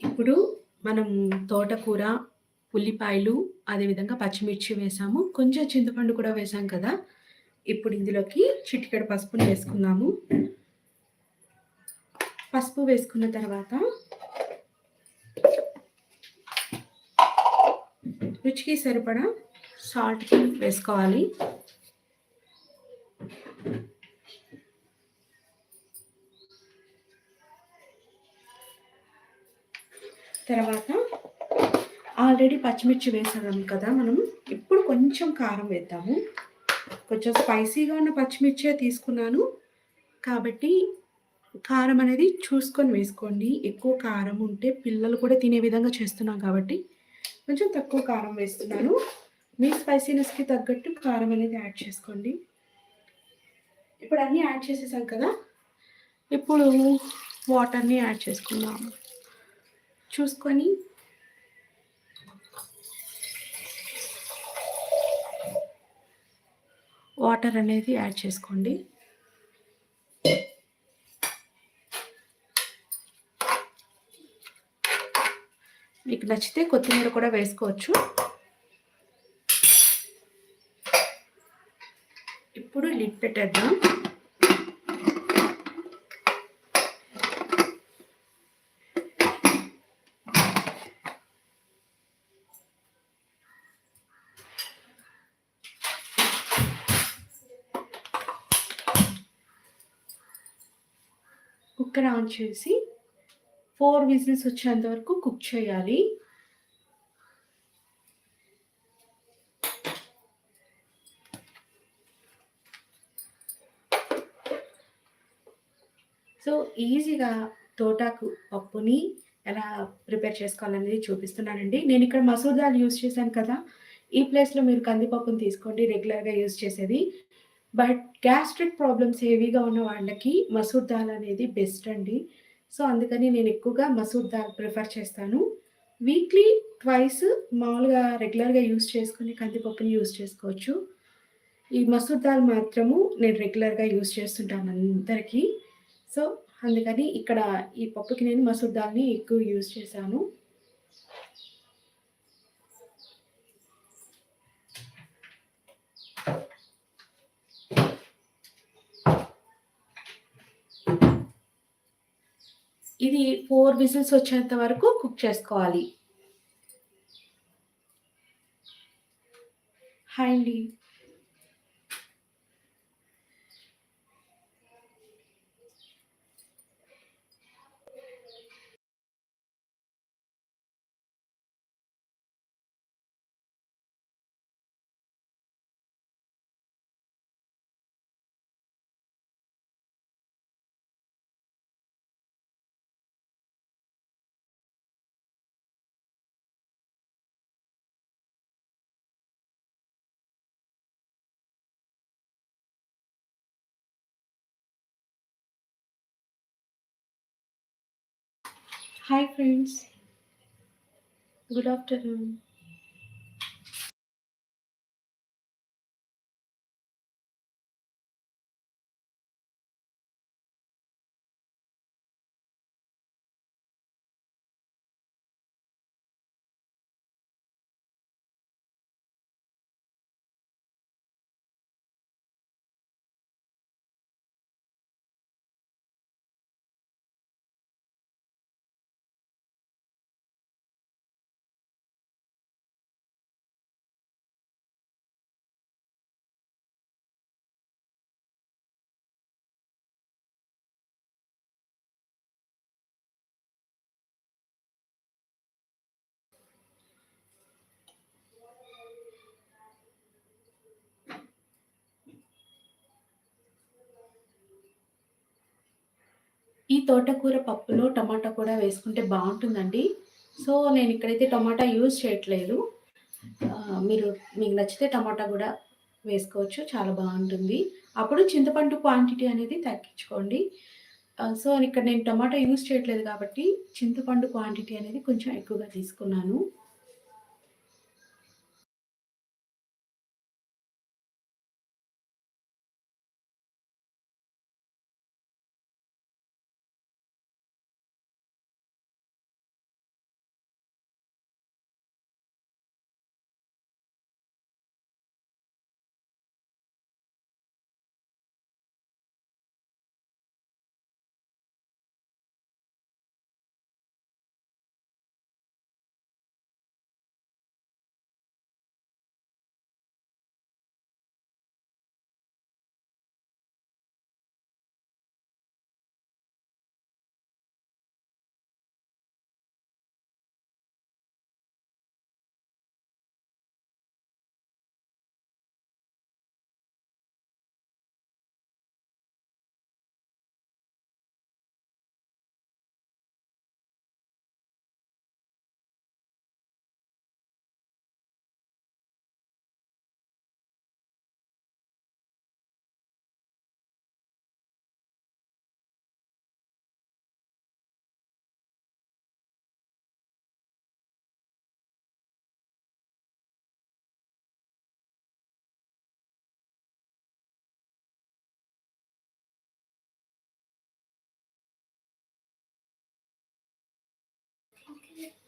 ఇప్పుడు మనం తోటకూర, ఉల్లిపాయలు, అదేవిధంగా పచ్చిమిర్చి వేసాము. కొంచెం చింతపండు కూడా వేసాం కదా! ఇప్పుడు ఇందులోకి చిటికెడు పసుపుని వేసుకున్నాము పసుపు వేసుకున్న తర్వాత రుచికి సరిపడా సాల్ట్ వేసుకోవాలి. తర్వాత ఆల్రెడీ పచ్చిమిర్చి వేసాము కదా మనం. ఇప్పుడు కొంచెం కారం వేద్దాము. కొంచెం స్పైసీగా ఉన్న పచ్చిమిర్చే తీసుకున్నాను. కాబట్టి కారం అనేది చూసుకొని వేసుకోండి. ఎక్కువ కారం ఉంటే పిల్లలు కూడా తినే విధంగా చేస్తున్నాం కాబట్టి కొంచెం తక్కువ కారం వేస్తున్నాను. మీ స్పైసీనెస్‌కి తగ్గట్టు కారం అనేది యాడ్ చేసుకోండి. ఇప్పుడు అన్నీ యాడ్ చేసేసాం కదా! ఇప్పుడు వాటర్‌ని యాడ్ చేసుకుందాం. చూసుకొని వాటర్ అనేది యాడ్ చేసుకోండి. మీకు నచ్చితే కొత్తిమీర కూడా వేసుకోవచ్చు. ఇప్పుడు లిడ్ పెట్టేద్దాం. కుక్కర్ ఆన్ చేసి ఫోర్ విజిల్స్ వచ్చేంత వరకు కుక్ చేయాలి. సో, ఈజీగా తోటాకు పప్పుని ఎలా ప్రిపేర్ చేసుకోవాలనేది చూపిస్తున్నానండి. నేనిక్కడ మసూర్ దాల్ యూస్ చేశాను కదా! ఈ ప్లేస్‌లో మీరు కందిపప్పుని తీసుకోండి రెగ్యులర్‌గా యూజ్ చేసేది. బట్ గ్యాస్ట్రిక్ ప్రాబ్లమ్స్ హెవీగా ఉన్న వాళ్ళకి మసూర్ దాల్ అనేది బెస్ట్ అండి. సో, అందుకని నేను ఎక్కువగా మసూర్ దాల్ ప్రిఫర్ చేస్తాను. వీక్లీ ట్వైస్ మామూలుగా రెగ్యులర్‌గా యూజ్ చేసుకుని కందిపప్పుని యూజ్ చేసుకోవచ్చు. ఈ మసూర్ దాల్ మాత్రము నేను రెగ్యులర్‌గా యూజ్ చేస్తుంటాను అందరికీ సో, అందుకని ఇక్కడ ఈ పప్పుకి నేను మసూర్ దాల్‌ని ఎక్కువ యూజ్ చేశాను. ఇది ఫోర్ విజిల్స్ వచ్చేంత వరకు కుక్ చేసుకోవాలి. హాయ్ అండి. Hi, friends. Good afternoon. ఈ తోటకూర పప్పులో టమాటా కూడా వేసుకుంటే బాగుంటుందండి సో, నేను ఇక్కడైతే టమాటా యూజ్ చేయట్లేదు. మీరు మీకు నచ్చితే టమాటా కూడా వేసుకోవచ్చు. చాలా బాగుంటుంది అప్పుడు చింతపండు క్వాంటిటీ అనేది తగ్గించుకోండి. సో, ఇక్కడ నేను టమాటా యూజ్ చేయట్లేదు కాబట్టి చింతపండు క్వాంటిటీ అనేది కొంచెం ఎక్కువగా తీసుకున్నాను.